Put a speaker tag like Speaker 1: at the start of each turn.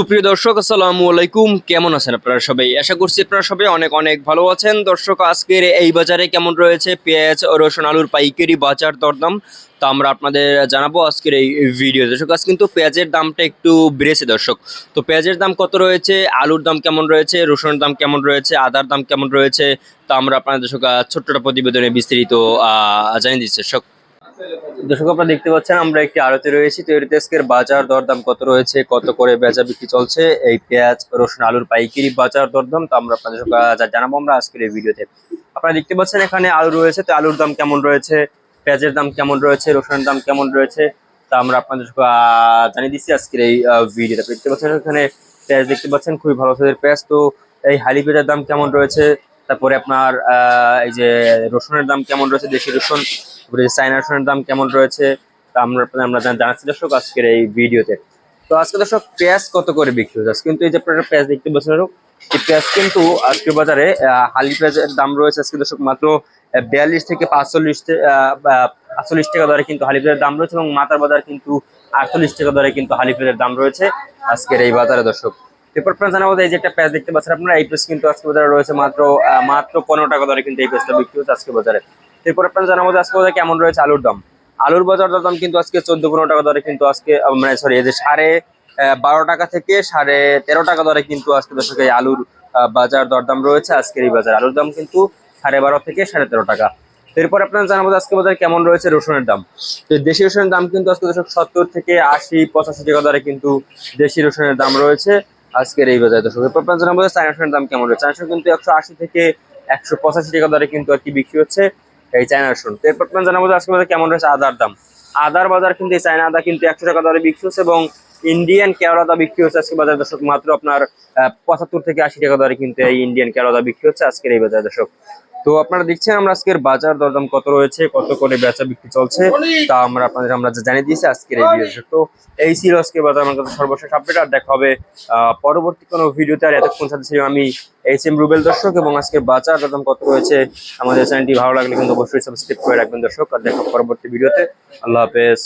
Speaker 1: সুপ্রিয় দর্শক আসসালামু আলাইকুম। কেমন আছেন আপনারা সবাই? আশা করছি আপনারা সবাই অনেক অনেক ভালো আছেন। দর্শক আজকের এই বাজারে কেমন রয়েছে? পেঁয়াজ রসুন আলুর পাইকারি বাজার দরদাম তা আমরা আপনাদের জানাব আজকের এই ভিডিও। দর্শক আজ কিন্তু পেঁয়াজের দামটা একটু বেড়েছে দর্শক। তো পেঁয়াজের দাম কত রয়েছে? আলুর দাম কেমন রয়েছে? রসুনের দাম কেমন রয়েছে? আদার দাম কেমন রয়েছে? তা আমরা আপনাদের দর্শক আহ, ছোট্ট প্রতিবেদনে বিস্তারিত জানিয়ে দিচ্ছি। দর্শক দর্শক আপনারা দেখতে পাচ্ছেন আমরা একটি আড়তে রয়েছি। তো এর আজকের বাজার দরদাম কত রয়েছে কত করে বেচা বিক্রি চলছে এই পেঁয়াজ রসুন আলুর পাইকারি বাজার দরদাম তো আমরা আপনাদের যা জানাব আমরা আজকের এই ভিডিওতে। আপনারা দেখতে পাচ্ছেন এখানে আলু রয়েছে তো আলুর দাম কেমন রয়েছে পেঁয়াজের দাম কেমন রয়েছে রসুনের দাম কেমন রয়েছে তা আমরা আপনাদের জানিয়ে দিচ্ছি আজকের এই আহ, ভিডিওতে। দেখতে পাচ্ছেন এখানে পেঁয়াজ দেখতে পাচ্ছেন খুবই ভালো সাইজের পেঁয়াজ। তো এই হালি পেঁয়াজের দাম কেমন রয়েছে তারপরে আপনার এই যে রসুনের দাম কেমন রয়েছে, দেশি রসুন, তারপরে চাইনা রসুনের দাম কেমন রয়েছে, তা আমরা আমরা জানাচ্ছি দর্শক আজকের এই ভিডিওতে। তো আজকে দর্শক পেঁয়াজ কত করে বিক্রি হচ্ছে? কিন্তু এই যে আপনারা পেঁয়াজ দেখতে পাচ্ছেন এই পেঁয়াজ কিন্তু আজকে বাজারে হালি পেঁয়াজের দাম রয়েছে আজকে দর্শক মাত্র বিয়াল্লিশ থেকে পাঁচচল্লিশ আটচল্লিশ টাকা দরে কিন্তু হালি পেঁয়াজের দাম রয়েছে এবং মাথার বাজার কিন্তু আটচল্লিশ টাকা দরে কিন্তু হালি পেঁয়াজের দাম রয়েছে আজকের এই বাজারে দর্শক। এরপর আপনারা জানাব এই যে একটা পেঁয়াজ দেখতে পাচ্ছেন আপনারা, এই পেঁয়াজ কিন্তু আজকে বাজারে রয়েছে মাত্র মাত্র পনেরো টাকা দরে কিন্তু এই পেঁয়াজটা বিক্রি হচ্ছে আজকে বাজারে। এরপর আপনারা জানাব আজকে বাজারে কেমন রয়েছে আলুর দাম। আলুর বাজার দাম কিন্তু আজকে চোদ্দ পনেরো টাকা দরে কিন্তু আজকে মানে সরি এই যে সাড়ে বারো টাকা থেকে সাড়ে তেরো টাকা দরে কিন্তু আজকে দর্শক এই আলুর বাজার দরদাম রয়েছে আজকের এই বাজার। আলুর দাম কিন্তু সাড়ে বারো থেকে সাড়ে তেরো টাকা। এরপর আপনারা জানাব আজকে বাজারে কেমন রয়েছে রসুনের দাম। তো দেশি রসুনের দাম কিন্তু আজকে দর্শক সত্তর থেকে আশি, পঁচাশি টাকা দরে কিন্তু দেশি রসুনের দাম রয়েছে। আজকের এই বাজারে দর্শক জানা জানাব চায়না দাম কেমন চায়না রসুন কিন্তু একশো আশি থেকে একশো পঁচাশি টাকা দরে কিন্তু আর কি বিক্রি হচ্ছে এই চায়না রসুন তো এরপর জানা বলছে যে আজকে বাজারে কেমন রয়েছে আদার দাম। আদার বাজার কিন্তু এই চায়না আদা কিন্তু একশো টাকা দরে বিক্রি হচ্ছে এবং ইন্ডিয়ান কেওড়া দা বিক্রি হচ্ছে আজকে বাজার দর্শক, মাত্র আপনার পঁচাত্তর থেকে আশি টাকা দরে কিন্তু এই ইন্ডিয়ান কেওড়া দা বিক্রি হচ্ছে আজকের এই বাজার দর্শক। তো আপনারা দেখছেন আমরা আজকের বাজার দরদাম কত রয়েছে, কত করে বেচা বিক্রি চলছে, তা আমরা আপনাদের, আমরা যা জানিয়ে দিয়েছি আজকের এই ভিডিও তো এই ছিল আজকে বাজার, আমার কাছে সর্বশেষ আপডেট আর দেখা হবে পরবর্তী কোনো ভিডিওতে। আর এতক্ষণ সাথে ছিলাম আমি এইচ এম রুবেল দর্শক, এবং আজকে বাজার দরদাম কত রয়েছে, আমাদের চ্যানেলটি ভালো লাগলে কিন্তু অবশ্যই সাবস্ক্রাইব করে রাখবেন দর্শক, আর দেখা পরবর্তী ভিডিওতে। আল্লাহ হাফেজ।